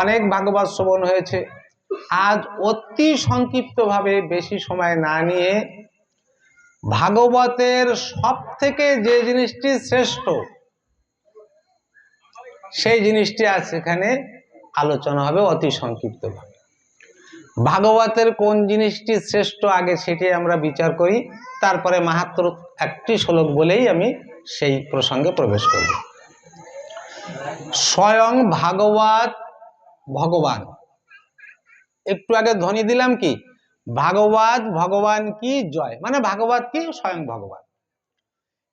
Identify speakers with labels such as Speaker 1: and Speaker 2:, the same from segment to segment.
Speaker 1: অনেক ভাগবত শ্রবণ হয়েছে। আজ অতি সংক্ষিপ্তভাবে বেশি সময় না নিয়ে ভাগবতের সব থেকে যে জিনিসটি শ্রেষ্ঠ, সেই জিনিসটি আজ এখানে আলোচনা হবে অতি সংক্ষিপ্তভাবে। ভাগবতের কোন জিনিসটি শ্রেষ্ঠ আগে সেটি আমরা বিচার করি, তারপরে মাহাত্র একটি শ্লোক বলেই আমি সেই প্রসঙ্গে প্রবেশ করব। স্বয়ং ভাগবত ভগবান। একটু আগে ধ্বনি দিলাম কি? ভাগবত, ভগবান কি জয়? মানে ভাগবত কি? স্বয়ং ভগবান।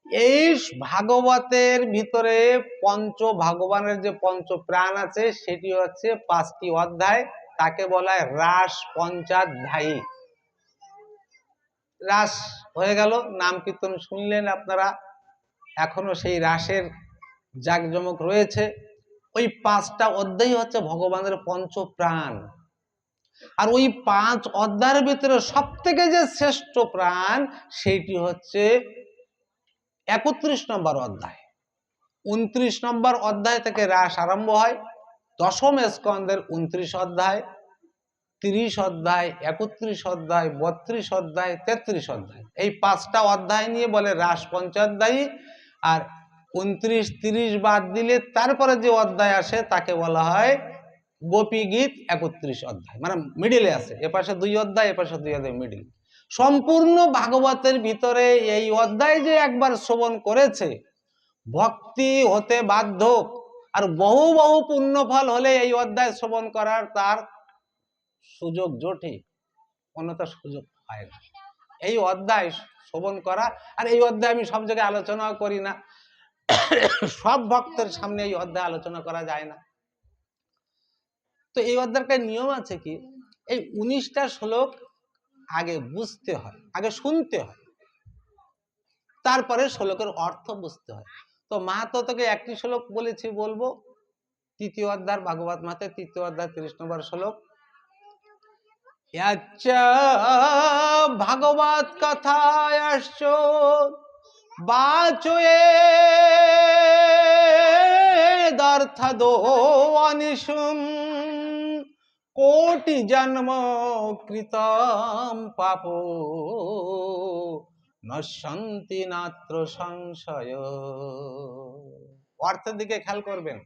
Speaker 1: এই ভাগবতের ভিতরে পঞ্চ ভগবানের যে পঞ্চ প্রাণ আছে, সেটি হচ্ছে পাঁচটি অধ্যায়। তাকে বলা হয় রাস পঞ্চাধ্যায়ী। রাস হয়ে গেল, নাম কীর্তন শুনলেন আপনারা। এখনও সেই রাসের জাকজমক রয়েছে। ওই পাঁচটা অধ্যায় হচ্ছে ভগবানের পঞ্চ প্রাণ আর ওই পাঁচ অধ্যায়ের ভিতরে সব থেকে যে শ্রেষ্ঠ প্রাণ, সেইটি হচ্ছে একত্রিশ নম্বর অধ্যায়। উনত্রিশ নম্বর অধ্যায় থেকে রাস আরম্ভ হয়, দশম স্কন্দের উনত্রিশ অধ্যায়, তিরিশ অধ্যায়, একত্রিশ অধ্যায়, বত্রিশ অধ্যায়, তেত্রিশ অধ্যায়। এই পাঁচটা অধ্যায় নিয়ে বলে রাস পঞ্চাধ্যায়ী আর উনত্রিশ, তিরিশ বাদ দিলে তারপরে যে অধ্যায় আসে তাকে বলা হয় গোপী গীত একত্রিশ অধ্যায়। মানে মিডিলে আছে, এপাশে দুই অধ্যায়, এপাশে দুই অধ্যায় মিডিল সম্পূর্ণ ভাগবতের ভিতরে এই অধ্যায় যে একবার শ্রবণ করেছে, ভক্তি হতে বাধ্য আর বহু বহু পুণ্যফল হলে এই অধ্যায় শ্রবণ করার তার সুযোগ জোটে অন্যতা সুযোগ হয় না। এই অধ্যায় শ্রবণ করা, আর এই অধ্যায় আমি সব জায়গায় আলোচনাও করি না। সব ভক্তের সামনে এই অধ্যায় আলোচনা করা যায় না। তো এই অধ্যায়টার নিয়ম আছে কি, এই উনিশটা শ্লোক আগে বুঝতে হয়, আগে শুনতে হয়। তারপরে শ্লোকের অর্থ বুঝতে হয়। তো মাহাতো তোকে একটি শ্লোক বলেছি বলব, তৃতীয় অধ্যায়, ভাগবত মাতে তৃতীয় অধ্যায়, তিরিশ নম্বর শ্লোক। ভাগবত কথায় আসছ বাচয়ে দর্থদো অনিশুম কোটি জন্ম কৃতম পাপ। নশান্তি নাত্র সংশয়। অর্থের দিকে খেয়াল করবেন।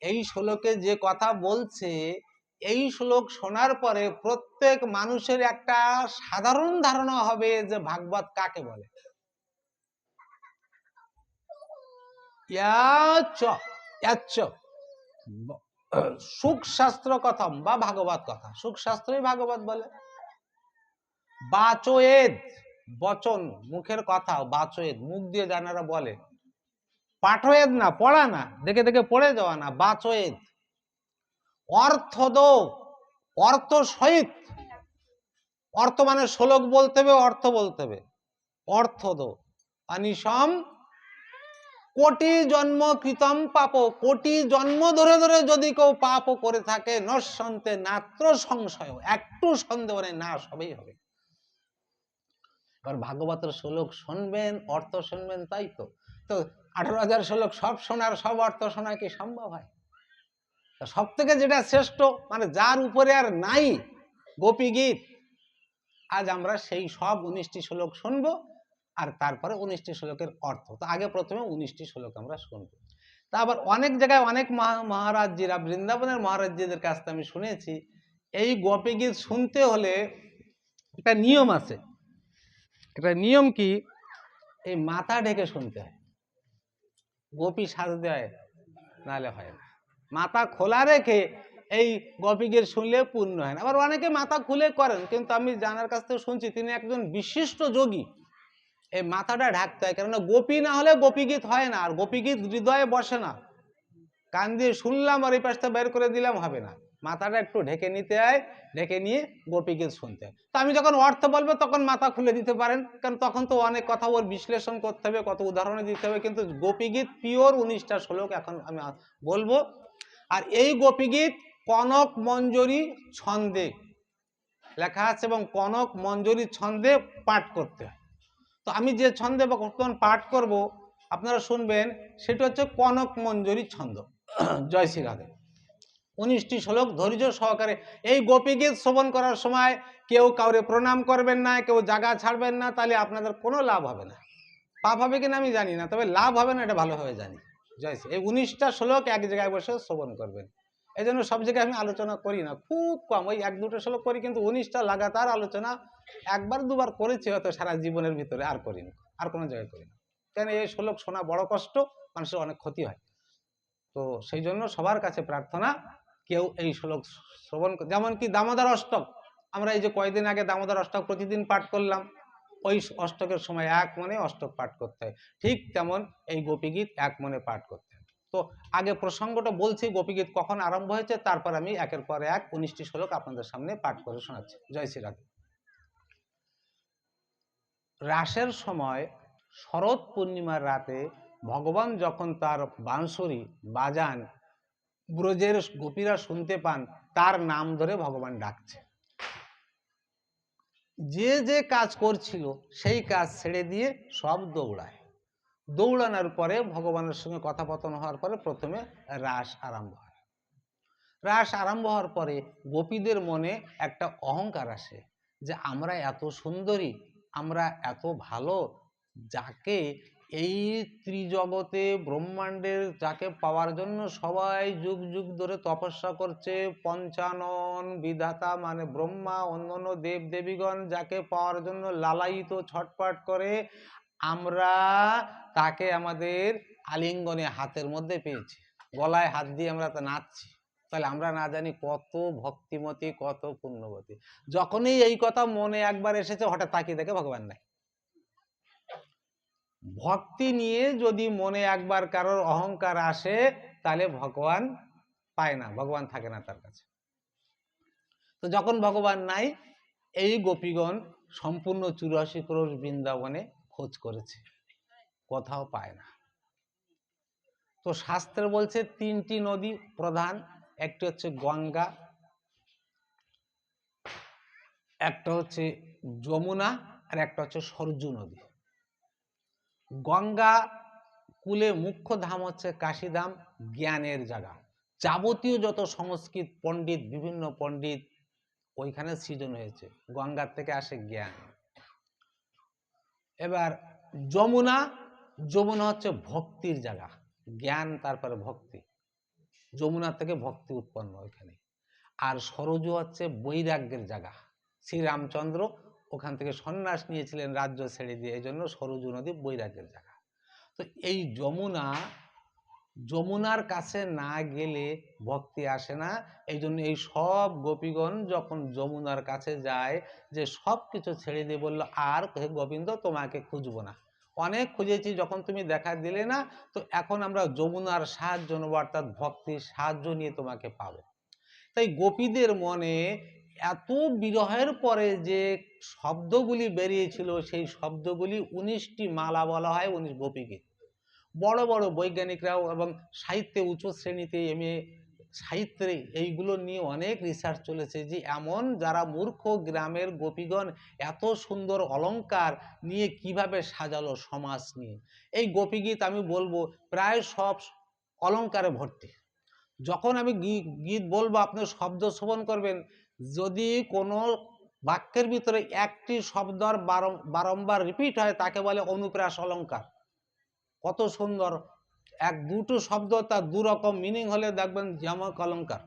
Speaker 1: এই শ্লোকে যে কথা বলছে, এই শ্লোক শোনার পরে প্রত্যেক মানুষের একটা সাধারণ ধারণা হবে যে ভাগবত কাকে বলে। ইয়াচ ইয়াচ্চ সুখ শাস্ত্র কথম বা ভাগবত কথা সুখ শাস্ত্রই ভাগবত বলে। বাচয়েদ, বচন, মুখের কথা বাচয়েদ, মুখ দিয়ে জানারা বলে। পাঠয়েদ না, পড়া না, দেখে দেখে পড়ে যাওয়া না, বাচয়েদ। অর্থদ অর্থ সহিত অর্থ মানে শ্লোক বলতে হবে, অর্থ বলতে হবে। অর্থ দো অনিসম কোটি জন্ম কৃতম পাপ, কোটি জন্ম ধরে ধরে যদি কেউ পাপ করে থাকে নশন্তে নাত্র সংশয় একটু সন্দেহ নেই না সবই হবে। এবার ভাগবতের শ্লোক শুনবেন, অর্থ শুনবেন, তাই তো? তো আঠারো হাজার শ্লোক সব শোনার, সব অর্থ শোনা কি সম্ভব হয়? সব থেকে যেটা শ্রেষ্ঠ মানে যার উপরে আর নাই গোপী গীত, আজ আমরা সেই সব উনিশটি শ্লোক শুনব। আর তারপরে উনিশটি শ্লোকের অর্থ। তো আগে প্রথমে উনিশটি শ্লোক আমরা শুনব। তা আবার অনেক জায়গায় অনেক মহা- মহারাজ্যেরা, বৃন্দাবনের মহারাজ্যদের কাছ থেকে আমি শুনেছি, এই গোপী গীত শুনতে হলে একটা নিয়ম আছে। একটা নিয়ম কি? এই মাথা ঢেকে শুনতে হয়। গোপী সাজতে হয় নাহলে হয় না। মাথা খোলা রেখে এই গপিগের শুনলে পূর্ণ হয় না। আবার অনেকে মাথা খুলে করেন, কিন্তু আমি জানার কাছ থেকে শুনছি, তিনি একজন বিশিষ্ট যোগী। এই মাথাটা ঢাকতে হয়, কেননা গোপী না হলে গোপীগীত হয় না, আর গোপীগীত হৃদয়ে বসে না। কান দিয়ে শুনলাম আর এই পাশটা বের করে দিলাম, হবে না। মাথাটা একটু ঢেকে নিতে হয়, ঢেকে নিয়ে গোপীগীত শুনতে হয়। তো আমি যখন অর্থ বলব, তখন মাথা খুলে দিতে পারেন, কারণ তখন তো অনেক কথা ওর বিশ্লেষণ করতে হবে, কত উদাহরণ দিতে হবে, কিন্তু গোপীগীত পিওর উনিশটা শ্লোক এখন আমি বলব। আর এই গোপীগীত কনক মঞ্জরি ছন্দে লেখা আছে এবং কনক মঞ্জরি ছন্দে পাঠ করতে হয়। তো আমি যে ছন্দে বা বর্তমান পাঠ করব, আপনারা শুনবেন, সেটা হচ্ছে কনক মঞ্জরি ছন্দ। জয় শ্রী রাধে। উনিশটি শ্লোক ধৈর্য সহকারে, এই গোপীগীত শ্রবণ করার সময় কেউ কাউরে প্রণাম করবেন না, কেউ জাগা ছাড়বেন না, তাহলে আপনাদের কোনো লাভ হবে না। পাপ হবে কিনা আমি জানি না, তবে লাভ হবে না, এটা ভালোভাবে জানি। জয় শ্রী- এই উনিশটা শ্লোক এক জায়গায় বসে শ্রবণ করবেন। এই জন্য সব জায়গায় আমি আলোচনা করি না, খুব কম। ওই এক দুটো শ্লোক করি কিন্তু উনিশটা লাগাতার আলোচনা একবার দুবার করেছি হয়তো সারা জীবনের ভিতরে, আর করিনি, আর কোনো জায়গায় করি না কেন এই শ্লোক শোনা বড় কষ্ট, মানুষের অনেক ক্ষতি হয়। তো সেই জন্য সবার কাছে প্রার্থনা, কেউ এই শ্লোক শ্রবণ যেমন কি দামোদর অষ্টক, আমরা এই যে কয়েকদিন আগে দামোদর অষ্টক প্রতিদিন পাঠ করলাম, ওই অষ্টকের সময় এক মনে অষ্টক পাঠ করতে হয়। ঠিক তেমন এই গোপীগীত এক মনে পাঠ করতে হয়। তো আগে প্রসঙ্গটা বলছি, গোপীগীত কখন আরম্ভ হয়েছে, তারপর আমি একের পর এক উনিশটি শ্লোক আপনাদের সামনে পাঠ করে শোনাচ্ছি। জয় শ্রীরাধে রাসের সময় শরৎ পূর্ণিমার রাতে ভগবান যখন তার বাঁশরি বাজান, ব্রজের গোপীরা শুনতে পান, তার নাম ধরে ভগবান ডাকছে। যে যে কাজ করছিল, সেই কাজ ছেড়ে দিয়ে সব দৌড়ায়। দৌড়ানোর পরে ভগবানের সঙ্গে কথাপতন হওয়ার পরে প্রথমে রাস আরম্ভ হয়। রাস আরম্ভ হওয়ার পরে গোপীদের মনে একটা অহংকার আসে যে, আমরা এত সুন্দরী, আমরা এত ভালো, যাকে এই ত্রিজগতে ব্রহ্মাণ্ডের, যাকে পাওয়ার জন্য সবাই যুগ যুগ ধরে তপস্যা করছে, পঞ্চানন বিধাতা মানে ব্রহ্মা, অন্যান্য দেব দেবীগণ যাকে পাওয়ার জন্য লালায়িত ছটপট করে আমরা তাকে আমাদের আলিঙ্গনে হাতের মধ্যে পেয়েছি। গলায় হাত দিয়ে আমরা তা নাচছি। তাহলে আমরা না জানি কত ভক্তিমতী, কত পুণ্যবতী। যখনই এই কথা মনে একবার এসেছে, হঠাৎ তাকিয়ে দেখে ভগবান নাই। ভক্তি নিয়ে যদি মনে একবার কারোর অহংকার আসে, তাহলে ভগবান পায় না, ভগবান থাকে না তার কাছে। তো যখন ভগবান নাই, এই গোপীগণ সম্পূর্ণ চুরাশি ক্রোশ বৃন্দাবনে খোঁজ করেছে। কোথাও পায় না। তো শাস্ত্রে বলছে, তিনটি নদী প্রধান, একটি হচ্ছে গঙ্গা, একটা হচ্ছে যমুনা, আর একটা হচ্ছে সরজু নদী। গঙ্গা কুলে মুখ্য ধাম হচ্ছে কাশীধাম, জ্ঞানের জায়গা। যাবতীয় যত সংস্কৃত পণ্ডিত, বিভিন্ন পণ্ডিত, ওইখানে সৃজন হয়েছে। গঙ্গার থেকে আসে জ্ঞান। এবার যমুনা যমুনা হচ্ছে ভক্তির জায়গা, জ্ঞান, তারপরে ভক্তি। যমুনা থেকে ভক্তি উৎপন্ন ওইখানে। আর সরজু হচ্ছে বৈরাগ্যের জায়গা। শ্রীরামচন্দ্র ওখান থেকে সন্ন্যাস নিয়েছিলেন, রাজ্য ছেড়ে দিয়ে এই জন্য সরজু নদী বৈরাগ্যের জায়গা। তো এই যমুনা যমুনার কাছে না গেলে ভক্তি আসে না। এই জন্য এই সব গোপীগণ যখন যমুনার কাছে যায়, যে সব কিছু ছেড়ে দিয়ে বলল, আর হে গোবিন্দ, তোমাকে খুঁজবো না। অনেক খুঁজেছি, যখন তুমি দেখা দিলে না, তো এখন আমরা যমুনার সাহায্য নেব, অর্থাৎ ভক্তির সাহায্য নিয়ে তোমাকে পাবো। তাই গোপীদের মনে এত বিরহের পরে যে শব্দগুলি বেরিয়েছিল, সেই শব্দগুলি উনিশটি মালা বলা হয়, উনিশ গোপীকে। বড় বড় বৈজ্ঞানিকরাও এবং সাহিত্যে উচ্চ শ্রেণীতে এম এ সাহিত্যে এইগুলো নিয়ে অনেক রিসার্চ চলেছে যে এমন যারা মূর্খ গ্রামের গোপীগণ এত সুন্দর অলংকার নিয়ে কীভাবে সাজালো সমাজ নিয়ে। এই গোপীগীত আমি বলব প্রায় সব অলংকারে ভর্তি। যখন আমি গীত বলব, আপনি শব্দ শোভন করবেন, যদি কোনো বাক্যের ভিতরে একটি শব্দ আর বারম- বারংবার রিপিট হয়, তাকে বলে অনুপ্রাস অলংকার। কত সুন্দর। এক দুটো শব্দ, তার দু রকম মিনিং হলে দেখবেন জামক অলঙ্কার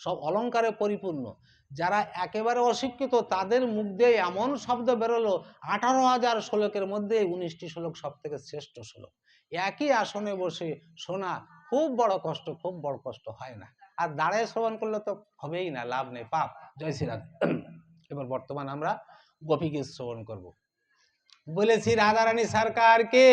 Speaker 1: সব অলঙ্কারে পরিপূর্ণ। যারা একেবারে অশিক্ষিত, তাদের মুখ দিয়ে এমন শব্দ বেরোলো, আঠারো হাজার শ্লোকের মধ্যে উনিশটি শ্লোক সব থেকে শ্রেষ্ঠ শ্লোক। একই আসনে বসে শোনা খুব বড় কষ্ট, খুব বড় কষ্ট হয় না। আর দাঁড়ায় শ্রবণ করলে তো হবেই না, লাভ নেই, পাপ। জয় শ্রীরাধ এবার বর্তমান আমরা গোপীকে শ্রবণ করব। বলেছি, রাধারানী সরকারকে